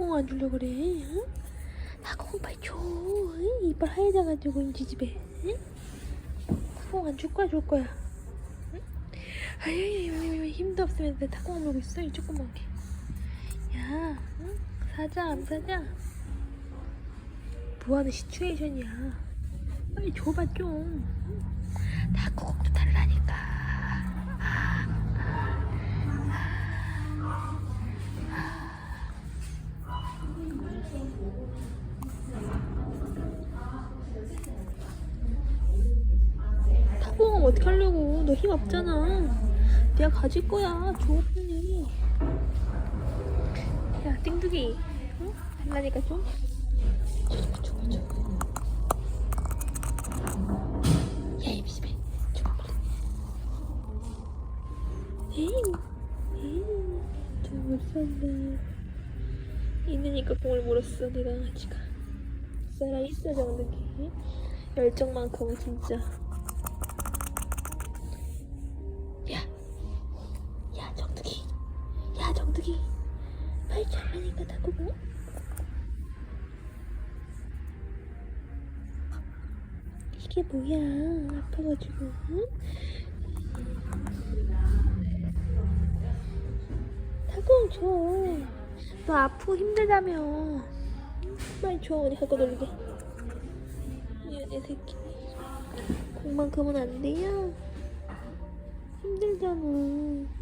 탁구공 안 주려고 그래 응? 탁구공 빨리 줘 응? 이빨 하얘져가지고 인지 집에 응? 탁구공 안 줄 거야 줄 거야 응? 아유 힘도 없으면 내 탁구공 놀고 있어 이 조그만 게 야 응? 사자 안 사자 뭐하는 시츄에이션이야 빨리 줘봐 좀 응? 탁구공도 달라니까 탁 어떻게 하려고? 너 힘 없잖아. 내가 가질 거야. 줘 빨리 야. 띵두기. 응? 달라니까 좀? 줘봐 줘봐 줘봐 야 입시배 줘봐 빨리 에이 에이 저못 산다 있으니까 공을 물었어 내가 강아지가 살아 있어 정득이 열정만큼은 진짜 이게 뭐야? 아파가지고. 응? 탁구공 줘. 너 아프고 힘들다며. 응? 빨리 줘, 어디 갖고 놀게. 미안해 새끼. 공만큼은 안 돼요. 힘들잖아.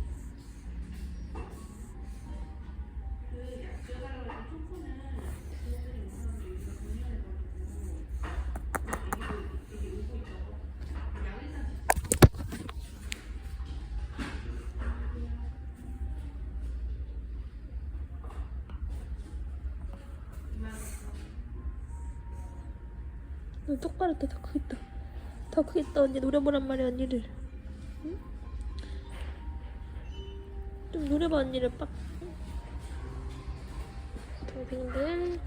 너 똑바로 떠, 더 크게 떠. 더 크게 떠, 언니 노려보란 말이야, 언니를. 응? 좀 노려봐, 언니를 빡. 응? 동생들.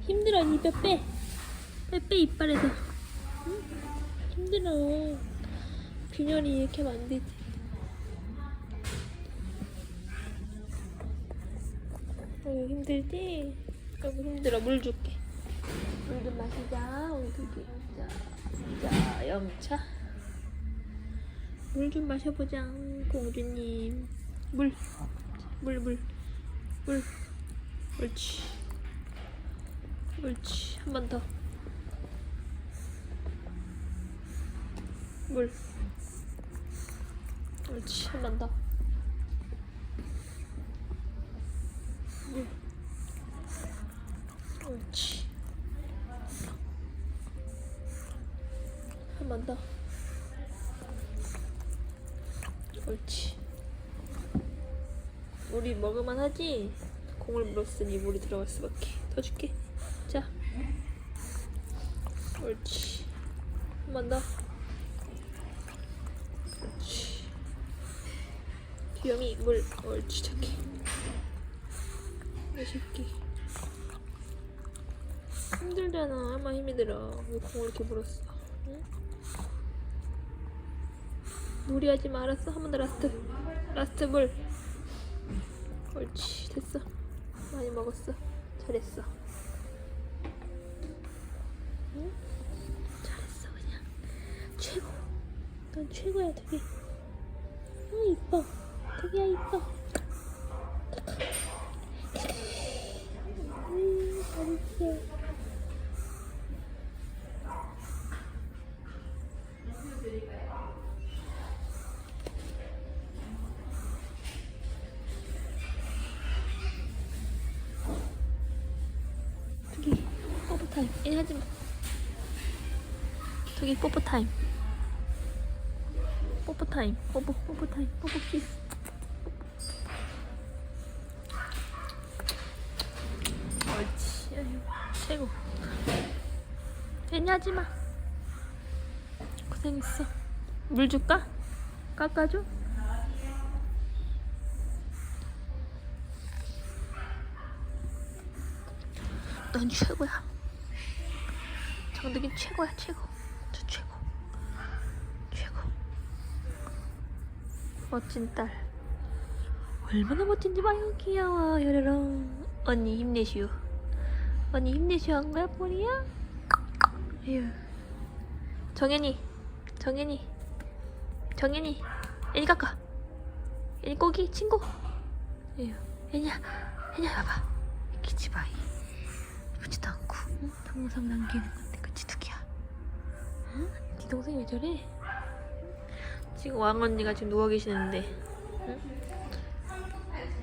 힘들어, 언니 뼈 빼. 빼빼 이빨에서. 응? 힘들어. 균열이 이렇게 되지. 어휴, 힘들지? 너무 힘들어. 물 줄게. 물 좀 마시자, 우리 둘이. 자, 자, 영차. 물 좀 마셔보자, 공주님. 물. 물, 물. 물. 옳지. 옳지. 한 번 더. 물. 옳지. 한번 더. 물. 옳지. 한 번 더. 옳지. 물이 먹을만 하지? 공을 물었으니 물이 들어갈 수밖에. 더 줄게. 자. 옳지. 한 번 더. 옳지. 귀염이 물. 옳지, 저기. 이 새끼. 힘들잖아. 얼마나 힘이 들어. 왜 공을 이렇게 물었어? 응? 무리하지 마. 알았어. 한 번 더 라스트. 라스트 물. 옳지. 됐어. 많이 먹었어. 잘했어. 최고야 되게. 아 이뻐. 되게 이뻐. 음 잘했어. 저기 뽀뽀 타임. 얘 하지 마. 저기 뽀뽀 타임. 뽀뽀 타임. 뽀뽀 뽀뽀 타임. 뽀뽀 키스. 옳지. 아유, 최고. 괜히 하지 마. 고생했어. 물 줄까? 깎아줘? 넌 최고야. 정득이 최고야 최고. 저 최고. 최고. 멋진 딸. 얼마나 멋진지 봐요 귀여워 여러롱. 언니 힘내시오. 언니 힘내시오 한 거야 뽀리야? 에휴. 정현이 정현이 정현이 애니 깎아 애니 꼬기 친구 에휴 애니야 애니야 봐봐 기치바이 예쁘지도 않고 응? 동영상 남기는 건데 그치 두기야 응? 네 동생이 왜 저래? 지금 왕 언니가 지금 누워 계시는데 응?